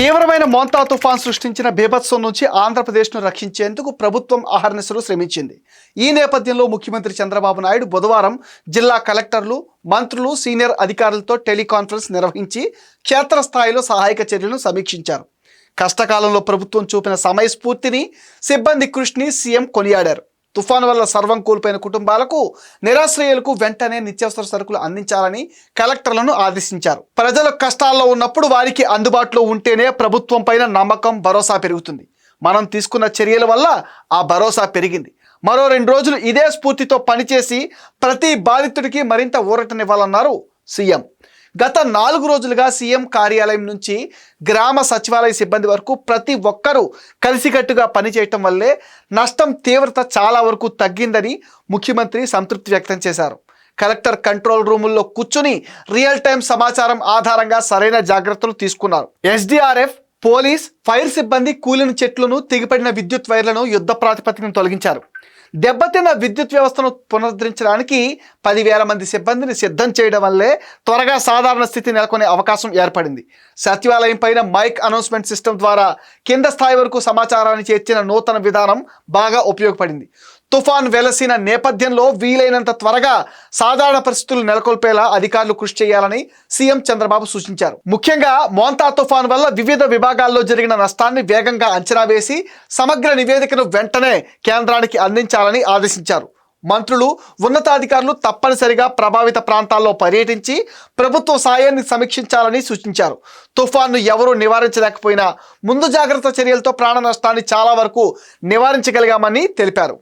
తీవ్రమైన మోంతా తుఫాన్ సృష్టించిన బీభత్సం నుంచి ఆంధ్రప్రదేశ్ను రక్షించేందుకు ప్రభుత్వం అహర్నిశలు శ్రమించింది. ఈ నేపథ్యంలో ముఖ్యమంత్రి చంద్రబాబు నాయుడు బుధవారం జిల్లా కలెక్టర్లు మంత్రులు సీనియర్ అధికారులతో టెలికాన్ఫరెన్స్ నిర్వహించి క్షేత్రస్థాయిలో సహాయక చర్యలను సమీక్షించారు. కష్టకాలంలో ప్రభుత్వం చూపిన సమయస్ఫూర్తిని సిబ్బంది కృషిని సీఎం కొనియాడారు. తుఫాను వల్ల సర్వం కోల్పోయిన కుటుంబాలకు నిరాశ్రయులకు వెంటనే నిత్యావసర సరుకులు అందించాలని కలెక్టర్లను ఆదేశించారు. ప్రజలు కష్టాల్లో ఉన్నప్పుడు వారికి అందుబాటులో ఉంటేనే ప్రభుత్వం పైన నమ్మకం భరోసా పెరుగుతుంది. మనం తీసుకున్న చర్యల వల్ల ఆ భరోసా పెరిగింది. మరో రెండు రోజులు ఇదే స్ఫూర్తితో పనిచేసి ప్రతి బాధితుడికి మరింత ఊరటనివ్వాలన్నారు సీఎం. గత నాలుగు రోజులుగా సీఎం కార్యాలయం నుంచి గ్రామ సచివాలయ సిబ్బంది వరకు ప్రతి ఒక్కరూ కలిసికట్టుగా పనిచేయటం వల్లే నష్టం తీవ్రత చాలా వరకు తగ్గిందని ముఖ్యమంత్రి సంతృప్తి వ్యక్తం చేశారు. కలెక్టర్ కంట్రోల్ రూముల్లో కూర్చుని రియల్ టైం సమాచారం ఆధారంగా సరైన జాగ్రత్తలు తీసుకున్నారు. ఎస్డిఆర్ఎఫ్ పోలీస్ ఫైర్ సిబ్బంది కూలిన చెట్లను తెగిపడిన విద్యుత్ వైర్లను యుద్ధ ప్రాతిపదికను తొలగించారు. దెబ్బతిన్న విద్యుత్ వ్యవస్థను పునరుద్ధరించడానికి పదివేల మంది సిబ్బందిని సిద్ధం చేయడం వల్లే త్వరగా సాధారణ స్థితి నెలకొనే అవకాశం ఏర్పడింది. సచివాలయం పైన మైక్ అనౌన్స్మెంట్ సిస్టమ్ ద్వారా కింద స్థాయి వరకు సమాచారాన్ని చేర్చిన నూతన విధానం బాగా ఉపయోగపడింది. తుఫాన్ వెలసిన నేపథ్యంలో వీలైనంత త్వరగా సాధారణ పరిస్థితులు నెలకొల్పేలా అధికారులు కృషి చేయాలని సీఎం చంద్రబాబు సూచించారు. ముఖ్యంగా మోంతా తుఫాన్ వల్ల వివిధ విభాగాల్లో జరిగిన నష్టాన్ని వేగంగా అంచనా వేసి సమగ్ర నివేదికను వెంటనే కేంద్రానికి అందించాలని ఆదేశించారు. మంత్రులు ఉన్నతాధికారులు తప్పనిసరిగా ప్రభావిత ప్రాంతాల్లో పర్యటించి ప్రభుత్వ సాయాన్ని సమీక్షించాలని సూచించారు. తుఫాన్ను ఎవరూ నివారించలేకపోయినా ముందు జాగ్రత్త చర్యలతో ప్రాణ నష్టాన్ని చాలా వరకు నివారించగలిగామని తెలిపారు.